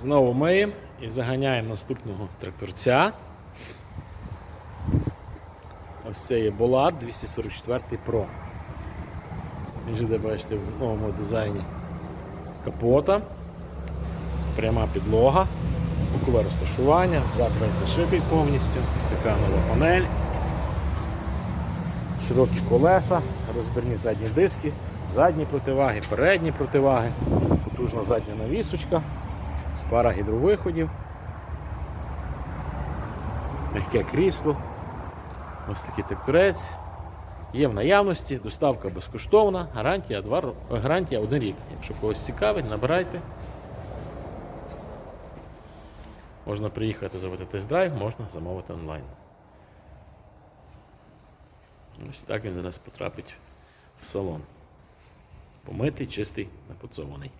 Знову миємо і заганяємо наступного тракторця. Ось це є Болат 244 Pro. Він же, де бачите, в новому дизайні капота, пряма підлога, бокове розташування, зад весь зашитий повністю, ось така нова панель, широкі колеса, розбірні задні диски, задні противаги, передні противаги, потужна задня навісочка, пара гідровиходів, м'яке крісло, ось такий тракторець. Є в наявності, доставка безкоштовна, гарантія, 2, е, гарантія 1 рік. Якщо когось цікавить, набирайте. Можна приїхати зробити тест-драйв, можна замовити онлайн. Ось так він зараз потрапить в салон. Помитий, чистий, напуцований.